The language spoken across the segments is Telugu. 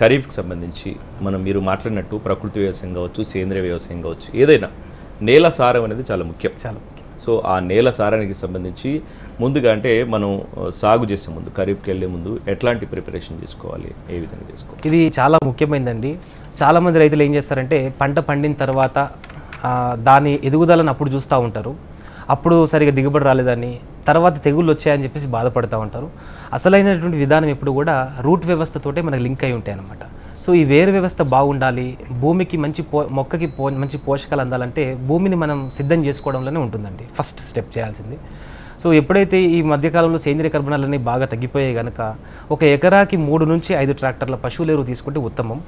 ఖరీఫ్కి సంబంధించి మనం మీరు మాట్లాడినట్టు ప్రకృతి వ్యవసాయం కావచ్చు సేంద్రియ వ్యవసాయం కావచ్చు ఏదైనా నేల సారం అనేది చాలా ముఖ్యం. చాలా సో ఆ నేల సారానికి సంబంధించి ముందుగా అంటే మనం సాగు చేసే ముందు ఖరీఫ్కి వెళ్ళే ముందు ఎట్లాంటి ప్రిపరేషన్ చేసుకోవాలి ఏ విధంగా చేసుకోవాలి? ఇది చాలా ముఖ్యమైనదండి చాలామంది రైతులు ఏం చేస్తారంటే పంట పండిన తర్వాత దాని ఎదుగుదలను అప్పుడు చూస్తూ ఉంటారు. అప్పుడు సరిగా దిగుబడి రాలేదని తర్వాత తెగుళ్ళు వచ్చాయని చెప్పేసి బాధపడుతూ ఉంటారు. అసలైనటువంటి విధానం ఎప్పుడు కూడా రూట్ వ్యవస్థతోటే మనకు లింక్ అయి ఉంటాయి అన్నమాట సో ఈ వేరు వ్యవస్థ బాగుండాలి భూమికి మంచి పో మొక్కకి పో మంచి పోషకాలు అందాలంటే భూమిని మనం సిద్ధం చేసుకోవడంలోనే ఉంటుందండి. ఫస్ట్ స్టెప్ చేయాల్సింది. సో ఎప్పుడైతే ఈ మధ్యకాలంలో సేంద్రియ కర్బనాలన్నీ బాగా తగ్గిపోయాయి కనుక ఒక ఎకరాకి మూడు నుంచి ఐదు ట్రాక్టర్ల పశువుల ఎరువు తీసుకుంటే ఉత్తమం.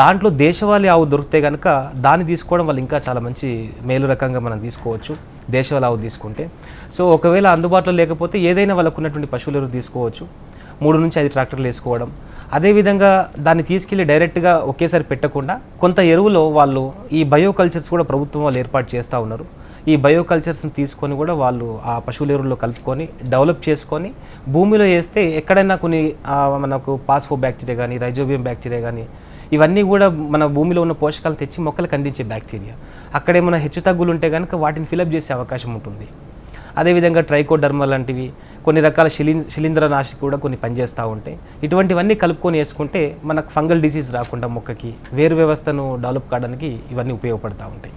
దాంట్లో దేశవాళీ ఆవు దొరికితే కనుక దాన్ని తీసుకోవడం వల్ల ఇంకా చాలా మంచి మేలు రకంగా మనం తీసుకోవచ్చు దేశవాళీ ఆవు తీసుకుంటే. సో ఒకవేళ అందుబాటులో లేకపోతే ఏదైనా వాళ్ళకు ఉన్నటువంటి పశువుల ఎరువు తీసుకోవచ్చు. మూడు నుంచి ఐదు ట్రాక్టర్లు వేసుకోవడం. అదేవిధంగా దాన్ని తీసుకెళ్ళి డైరెక్ట్గా ఒకేసారి పెట్టకుండా కొంత ఎరువులో వాళ్ళు ఈ బయోకల్చర్స్ కూడా ప్రభుత్వం వాళ్ళు ఏర్పాటు చేస్తూ ఉన్నారు. ఈ బయోకల్చర్స్ని తీసుకొని కూడా వాళ్ళు ఆ పశువుల ఎరువుల్లో కలుపుకొని డెవలప్ చేసుకొని భూమిలో వేస్తే ఎక్కడైనా కొన్ని మనకు పాస్ఫో బ్యాక్టీరియా కానీ రైజోబియం బ్యాక్టీరియా కానీ ఇవన్నీ కూడా మన భూమిలో ఉన్న పోషకాలు తెచ్చి మొక్కలకు అందించే బ్యాక్టీరియా. అక్కడేమైనా హెచ్చు తగ్గులు ఉంటే కనుక వాటిని ఫిలప్ చేసే అవకాశం ఉంటుంది. అదేవిధంగా ట్రైకోడర్మా లాంటివి కొన్ని రకాల శిలి శిలీంద్రనాశి కూడా కొన్ని పనిచేస్తూ ఉంటాయి. ఇటువంటివన్నీ కలుపుకొని వేసుకుంటే మనకు ఫంగల్ డిసీజ్ రాకుండా మొక్కకి వేరు వ్యవస్థను డెవలప్ కావడానికి ఇవన్నీ ఉపయోగపడతా ఉంటాయి.